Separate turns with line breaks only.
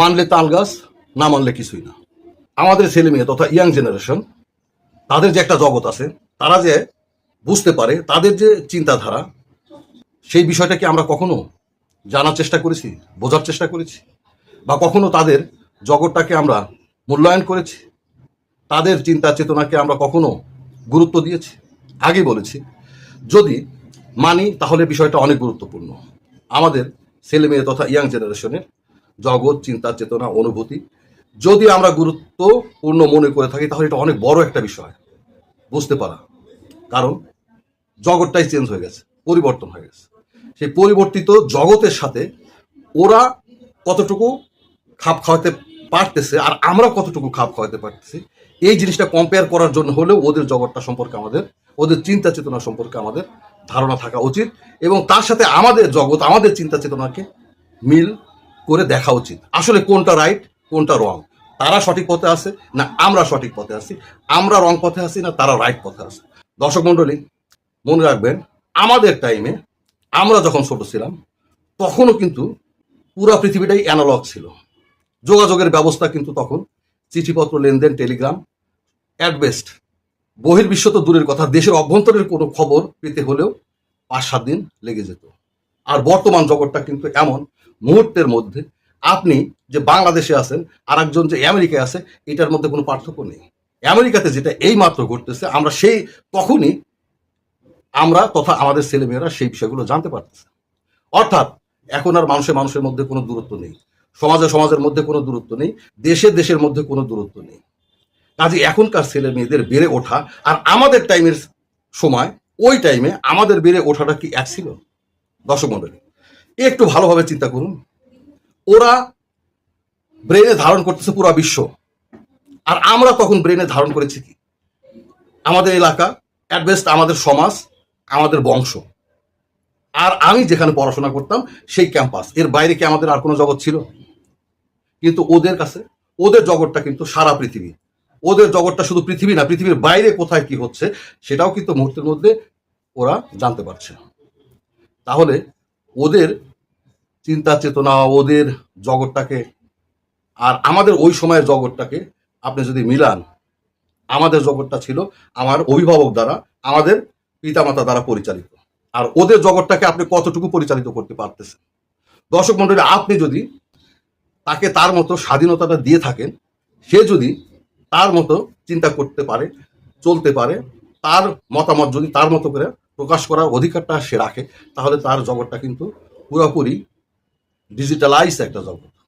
মানলে তাল গাছ, না মানলে কিছুই না। আমাদের ছেলে মেয়ে তথা ইয়াং জেনারেশন, তাদের যে একটা জগৎ আছে, তারা যে বুঝতে পারে, তাদের যে চিন্তাধারা, সেই বিষয়টাকে আমরা কখনো জানার চেষ্টা করেছি, বোঝার চেষ্টা করেছি, বা কখনো তাদের জগৎটাকে আমরা মূল্যায়ন করেছি, তাদের চিন্তা চেতনাকে আমরা কখনো গুরুত্ব দিয়েছি। আগে বলেছি, যদি মানি, তাহলে বিষয়টা অনেক গুরুত্বপূর্ণ। আমাদের ছেলে মেয়ে তথা ইয়াং জেনারেশনের জগৎ, চিন্তা, চেতনা, অনুভূতি। যদি আমরা গুরুত্বপূর্ণ মনে করে থাকি, তাহলে এটা অনেক বড় একটা বিষয়। বুঝতে পারা। কারণ জগৎটাই চেঞ্জ হয়ে গেছে, পরিবর্তন হয়ে গেছে। সেই পরিবর্তিত জগতের সাথে ওরা কতটুকু খাপ খাওয়াতে পারতেছে আর আমরা কতটুকু খাপ খাওয়াতে পারতেছি, এই জিনিসটা কম্পেয়ার করার জন্য হলেও ওদের জগৎটা সম্পর্কে আমাদের, ওদের চিন্তা চেতনা সম্পর্কে আমাদের ধারণা থাকা উচিত এবং তার সাথে আমাদের জগৎ, আমাদের চিন্তা চেতনাকে মিল করে দেখা উচিত। আসলে কোনটা রাইট কোনটা রং তারা সঠিক পথে আছে না আমরা সঠিক পথে আছি? আমরা রং পথে আছি না তারা রাইট পথে আছে? দর্শক মণ্ডলী, মনে রাখবেন, আমাদের টাইমে আমরা যখন ছোট ছিলাম, তখনও কিন্তু পুরো পৃথিবীটাই অ্যানালগ ছিল। যোগাযোগের ব্যবস্থা কিন্তু তখন চিঠিপত্র, লেনদেন, টেলিগ্রাম অ্যাট বেস্ট বহির্বিশ্ব তো দূরের কথা, দেশের অভ্যন্তরের কোনো খবর পেতে হলেও পাঁচ সাত দিন লেগে যেত। আর বর্তমান জগৎটা কিন্তু এমন মুহূর্তের মধ্যে আপনি যে বাংলাদেশে আছেন আর একজন যে আমেরিকায় আছে, এটার মধ্যে কোনো পার্থক্য নেই। আমেরিকাতে যেটা এই মাত্র ঘটতেছে, আমরা সেই তখনই আমরা তথা আমাদের ছেলেমেয়েরা সেই বিষয়গুলো জানতে পারতেছে। অর্থাৎ এখন আর মানুষের মানুষের মধ্যে কোনো দূরত্ব নেই। সমাজে সমাজের মধ্যে কোনো দূরত্ব নেই। দেশের দেশের মধ্যে কোনো দূরত্ব নেই। কাজে এখনকার ছেলে মেয়েদের বেড়ে ওঠা আর আমাদের টাইমের সময়, ওই টাইমে আমাদের বেড়ে ওঠাটা কি এক ছিল? দর্শক মন্ডলী, একটু ভালোভাবে চিন্তা করুন। ওরা ব্রেনে ধারণ করতেছে পুরো বিশ্ব। আর আমরা তখন ব্রেনে ধারণ করেছি কি? আমাদের এলাকা অ্যাডবেস্ট আমাদের সমাজ, আমাদের বংশ। আর আমি যেখানে পড়াশোনা করতাম, সেই ক্যাম্পাস এর বাইরে কি আমাদের আর কোনো জগৎ ছিল? কিন্তু ওদের কাছে, ওদের জগৎটা কিন্তু সারা পৃথিবী। ওদের জগৎটা শুধু পৃথিবী না, পৃথিবীর বাইরে কোথায় কি হচ্ছে, সেটাও কিন্তু মুহূর্তের মধ্যে ওরা জানতে পারছে। তাহলে ওদের চিন্তা চেতনা, ওদের জগৎটাকে আর আমাদের ওই সময়ের জগৎটাকে আপনি যদি মিলান, আমাদের জগৎটা ছিল আমার অভিভাবক দ্বারা, আমাদের পিতামাতা দ্বারা পরিচালিত। আর ওদের জগৎটাকে আপনি কতটুকু পরিচালিত করতে পারতেছেন? দর্শক মন্ডলী আপনি যদি তাকে তার মতো স্বাধীনতাটা দিয়ে থাকেন, সে যদি তার মতো চিন্তা করতে পারে, চলতে পারে, তার মতামত যদি তার মতো করে প্রকাশ করার অধিকারটা সে রাখে তাহলে তার জগৎটা কিন্তু পুরোপুরি ডিজিটালাইজ একটা জগৎ।